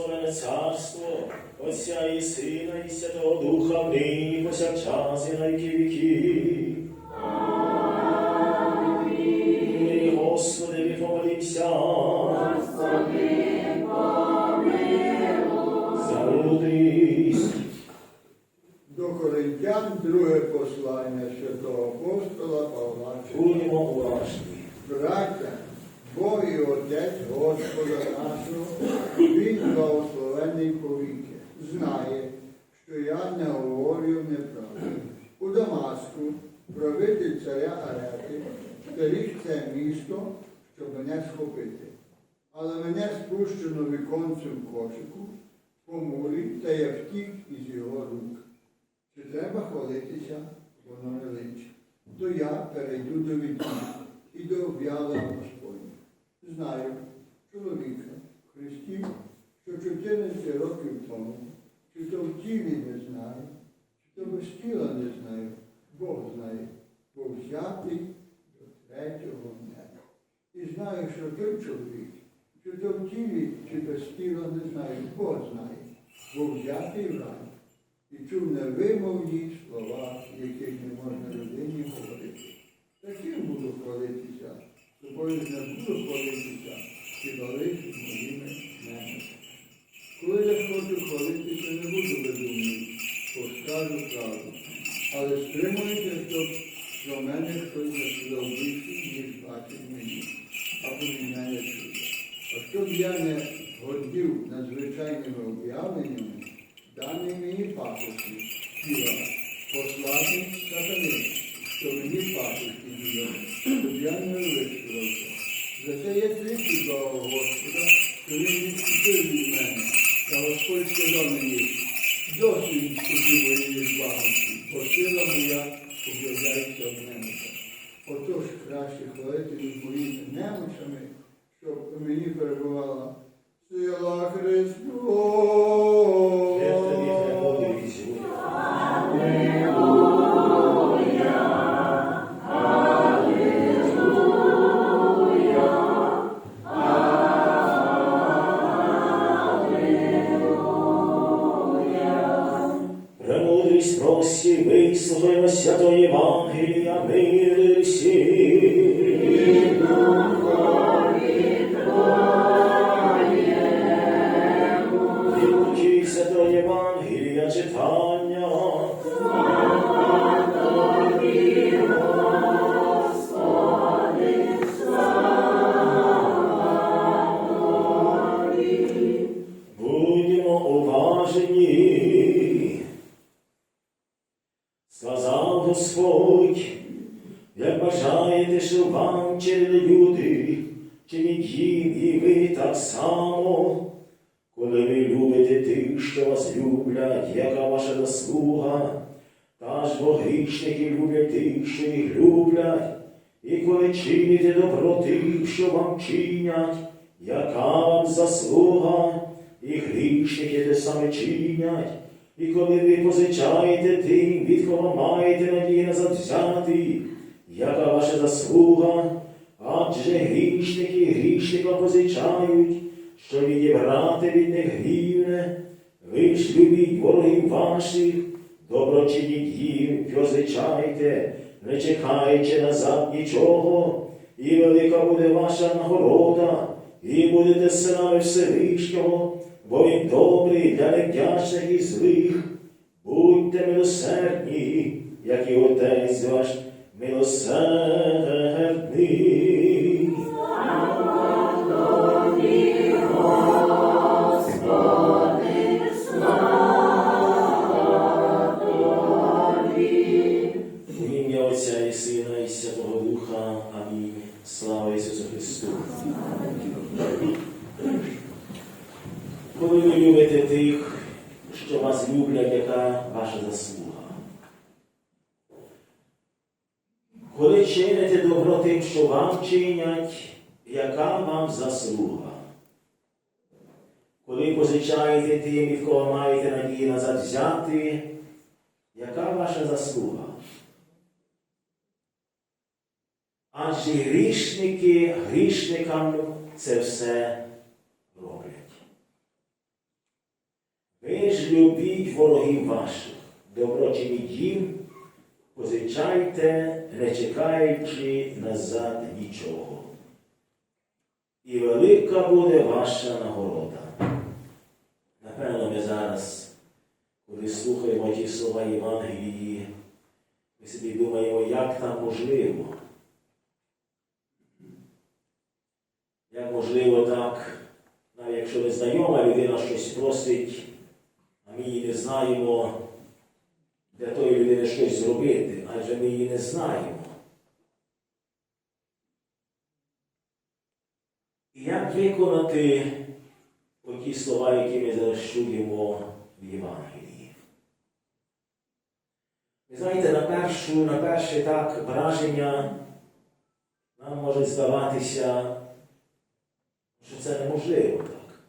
Благословене царство Отця і Сина, і Святого Духа, нині повсякчас і на віки Господи, помолімся. Зарудись. До Коринтян друге послання святого апостола Павла. Будемо уважні. Браття, Бог і Отець Господа нашого, Він благословений повіки, знає, що я не говорю неправду. У Дамаску правитель царя Арети стеріг це місто, щоб мене схопити. Але мене спущено віконцем кошику по та я втік із його рук. Чи треба хвалитися, воно не личить. То я перейду до вікна і до Господня. Знаю чоловіка Христі, що 14 років тому, чи то в тілі не знаю, чи то без тіла не знаю, Бог знає, бо взятий до третього неба. І знаю, що той чоловік, чи то в тілі, чи без тіла не знаю, Бог знає, бо взятий в рай. І чув невимовні слова, яких не можна людині говорити. Таким буду хвалитися, тобою не буду хвалитися, хіба лише моїми мене. Коли я хочу хвалитися, не буду безумний, бо скажу правду. Але стримуйте, щоб про мене хтось не сказав більше, ніж бачить мені, або мене чує. А щоб я не гордів надзвичайними об'явленнями, дані мені пахощі, тіла, послати сатани, мені пахощі діяв, щоб я не вивищувався. Зате я тричі до Господа, що він відступив від мене, та Господь сказав мені, досить відступив моєї збагості, бо сила моя об'являється в мене. Отож краще хвалити від моїми немочами, щоб мені перебувала сила Христова. amém, ele. Бажаєте, щоб вам чинили люди, чиніть їм і ви так само. Коли ви любите тих, що вас люблять, яка ваша заслуга, та ж бо грішники люблять тих, що їх люблять, і коли чините добро тим, що вам чинять, яка вам заслуга, і грішники те саме чинять, і коли ви позичаєте тим, від кого маєте надію на завзяти, яка ваша заслуга, адже грішники грішникам позичають, що відібрати від них грівне, ви ж любіть ворогів ваших, добро чиніть їм, позичайте, не чекаючи назад нічого, і велика буде ваша нагорода, і будете синами Всевишнього, бо він добрий для невдячних і злих. Будьте милосердні, як і Отець ваш Milosrdni вам? Коли позичаєте тим, і в кого маєте надії назад взяти, яка ваша заслуга? Адже грішники грішникам це все роблять. Ви ж любіть ворогів ваших, добро чиніть їм, позичайте, не чекаючи назад нічого. І велика буде ваша нагорода. Напевно, ми зараз, коли слухаємо ті слова Євангелії, ми собі думаємо, як там можливо. Як можливо так, навіть якщо незнайома людина щось просить, а ми її не знаємо, для тої людини щось зробити, адже ми її не знаємо. І як виконати оті слова, які ми зараз чуємо в Євангелії? Ви знаєте, на, першу, на перше так враження нам може здаватися, що це неможливо так.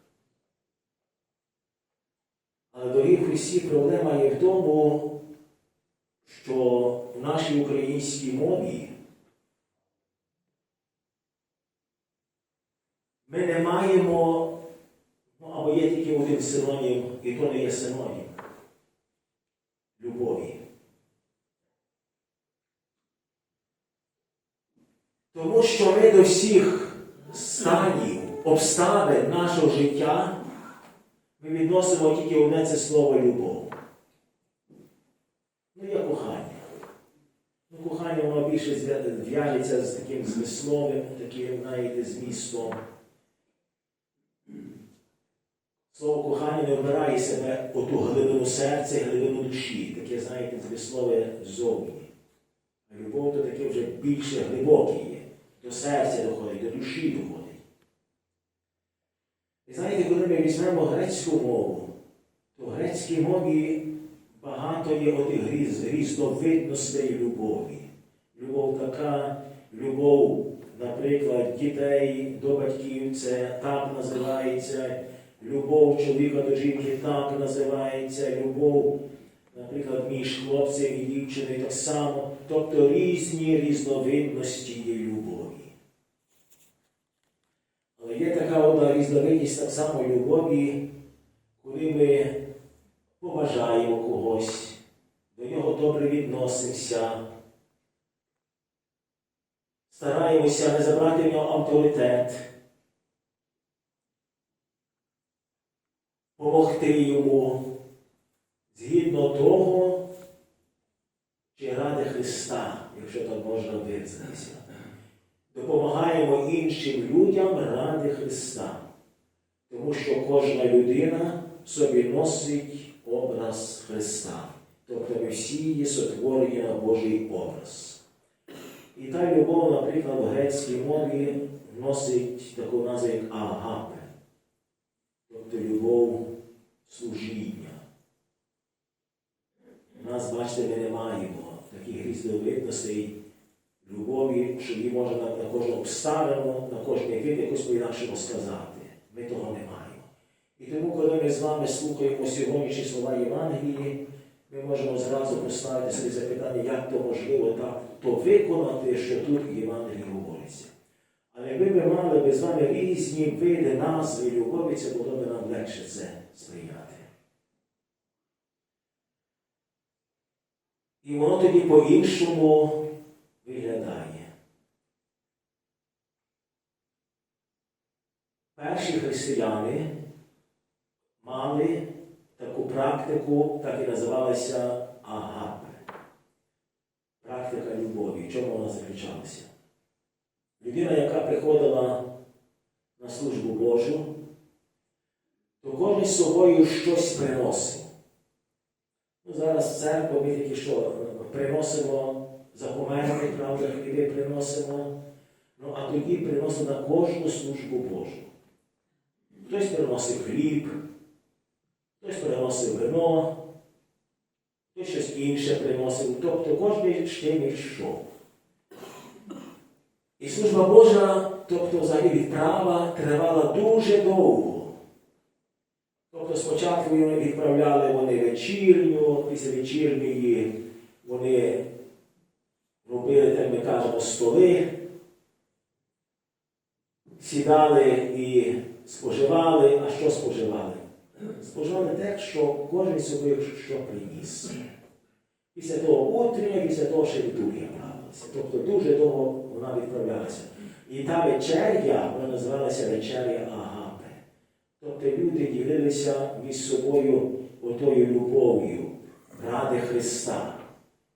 Але дорогі Христі, проблема є в тому, що в нашій українській мові ми не маємо, ну або є тільки один синонім, і то не є синонім любові. Тому що ми до всіх станів, обставин нашого життя ми відносимо тільки одне це слово любов. Ну, є кохання. Ну, кохання воно більше в'яжеться з таким змисловим, таким, знаєте, змістом. Слово кохання не вбирає себе оту глибину серця, і глибину душі, таке, знаєте, змислове ззовні. А любов то таке вже більше глибоке є. До серця доходить, до душі доходить. І знаєте, коли ми візьмемо грецьку мову, то в грецькій мові багато є отих різ, різновидностей любові. Любов така, любов, наприклад, дітей до батьків, це так називається, любов чоловіка до жінки так називається, любов, наприклад, між хлопцем і дівчиною так само. Тобто різні різновидності є любові. Але є така одна різновидність так само любові, коли ми поважаємо когось, до нього добре відносимося, стараємося не забрати в нього авторитет, помогти йому згідно того, чи ради Христа, якщо так можна виразитися. Допомагаємо іншим людям ради Христа. Тому що кожна людина в собі носить образ Христа. Тобто ми всі є сотворені на Божий образ. І та любов, наприклад, в грецькій мові носить таку назву як агапе, тобто любов служіння. Нас, бачите, ми не маємо таких різновидностей любові, що її можна на, на кожну обставину, кожний вид якось по-інакшому сказати. Ми того не маємо. І тому, коли ми з вами слухаємо сьогоднішні слова Євангелії, ми можемо зразу поставити собі запитання, як то можливо так то виконати, що тут в Євангелії говориться. Але якби ми мали би з вами різні види назви любові, це було б нам легше це сприйняти. І воно тоді по-іншому виглядає. Перші християни мали таку практику, так і називалася агапе. Практика любові. Чому вона заключалася? Людина, яка приходила на службу Божу, то кожен з собою щось приносив. Ну, зараз в церкву ми тільки що приносимо за померлих, правда, хліби приносимо. Ну, а тоді приносимо на кожну службу Божу. Хтось приносив хліб, хтось приносив вино, хтось щось інше приносив, тобто кожен з чим йшов. І служба Божа, тобто взагалі відправа, тривала дуже довго. Тобто спочатку відправляли вони вечірню, після вечірньої вони робили, так ми кажемо, столи, сідали і споживали. А що споживали? Споживали те, що кожен собі що приніс. Після того утрення, після того ще літургія правилася. Тобто дуже довго вона відправлялася. І та вечеря, вона називалася вечеря Агапи. Тобто люди ділилися між собою отою любов'ю ради Христа.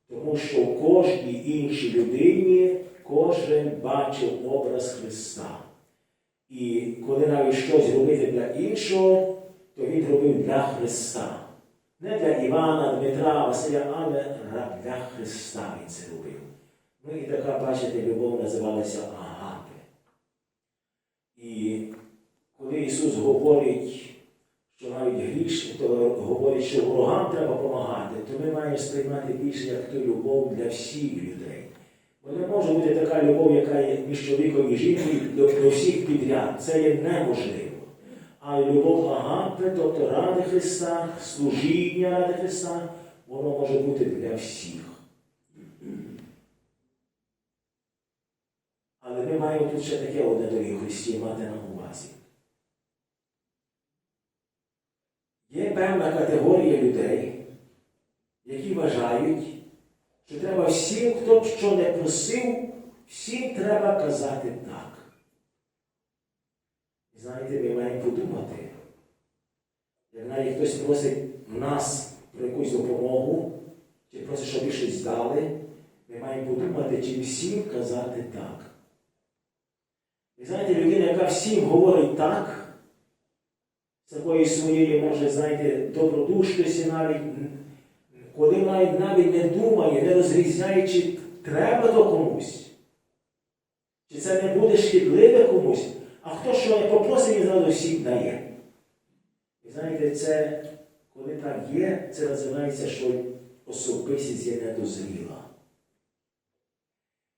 Тому що в кожній іншій людині кожен бачив образ Христа. І коли навіть щось робити для іншого, то він робив для Христа. Не для Івана, Дмитра, Василя, але для Христа він це робив. Ну і така, бачите, любов називалася Агапи. І коли Ісус говорить, що навіть гріш, то говорить, що ворогам треба допомагати, то ми маємо сприймати більше як ту любов для всіх людей. Бо не може бути така любов, яка є між чоловіком і жінкою до, до всіх підряд. Це є неможливо. А любов Агапи, тобто ради Христа, служіння ради Христа, воно може бути для всіх. Але ми маємо тут ще таке одне дорогі Христі мати на увазі. Є певна категорія людей, які вважають, що треба всім, хто б що не просив, всім треба казати так. Знаєте, ми маємо подумати, як навіть хтось просить нас про якусь допомогу, чи просить, щоб щось дали, ми маємо подумати, чи всім казати так. І знаєте, людина, яка всім говорить так, з такої своєї, може, знаєте, добродушності навіть, коли навіть навіть не думає, не розрізняє, чи треба то комусь, чи це не буде шкідливе комусь, а хто що не попросить, він зразу дає. І знаєте, це, коли так є, це називається, що особистість є недозріла.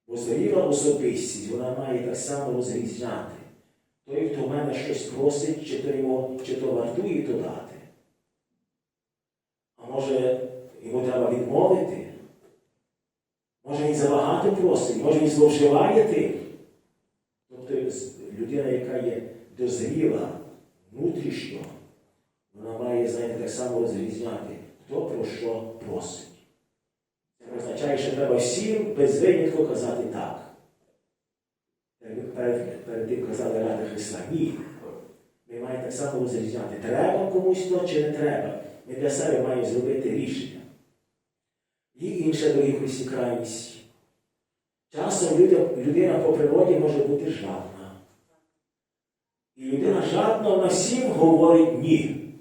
Бо зріла особистість, вона має так само розрізняти. Той, хто в мене щось просить, чи то, йому, чи то вартує то дати. А може, йому треба відмовити? Може він забагато просить, може він зловживає тим. Тобто людина, яка є дозріла внутрішньо, вона має, знаєте, так само розрізняти, хто про що просить. Це означає, що треба всім без винятку казати так. Перед, перед тим казали ради Христа. Ні. Ми маємо так само розрізняти, треба комусь то чи не треба. Ми для себе маємо зробити рішення. І інша дорогі Христі крайність. Часом людина, по природі може бути жадна. І людина жадна, вона всім говорить ні.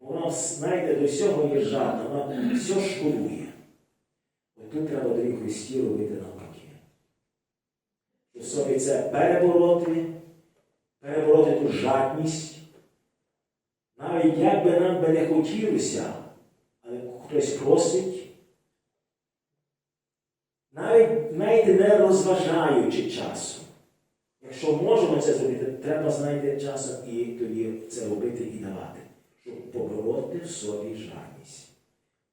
Вона, знаєте, до всього є жадна, вона все шкодує. От тут треба дорогі Христі робити навпаки. Собі це перебороти, перебороти ту жадність. Навіть як би нам би не хотілося, але хтось просить, навіть, знаєте, не розважаючи часом. Якщо можемо це зробити, треба, знаєте, часом і тоді це робити і давати, щоб побороти в собі жадність.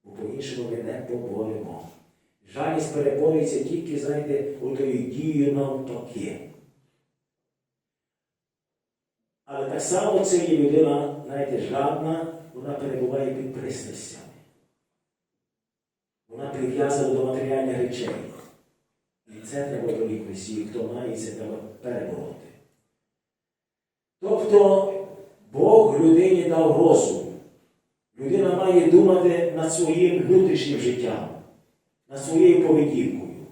Бо по-іншому ми не поборемо. Переборюється тільки, знаєте, отою дією навпаки. Але так само це є людина, знаєте, жадна, вона перебуває під пристрастями. Вона прив'язана до матеріальних речей. І це треба дорогі Христі, хто має це треба перебороти. Тобто Бог людині дав розум. Людина має думати над своїм внутрішнім життям, над своєю поведінкою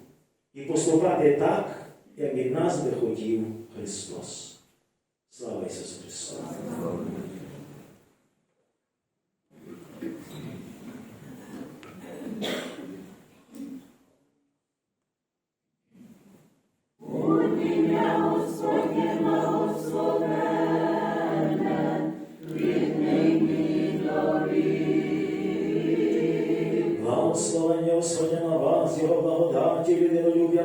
і поступати так, як від нас би хотів Христос. Слава Ісусу Христу!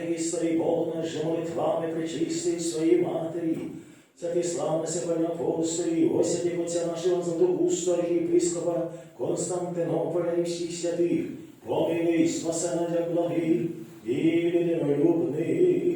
історії Бога, що молитвами причистий своїй матері, святий славнися пані апостолів, освятих отця нашого Златоуста, архієпископа Константинополя і всіх святих, помилуй, спасена для благих і людинолюбних.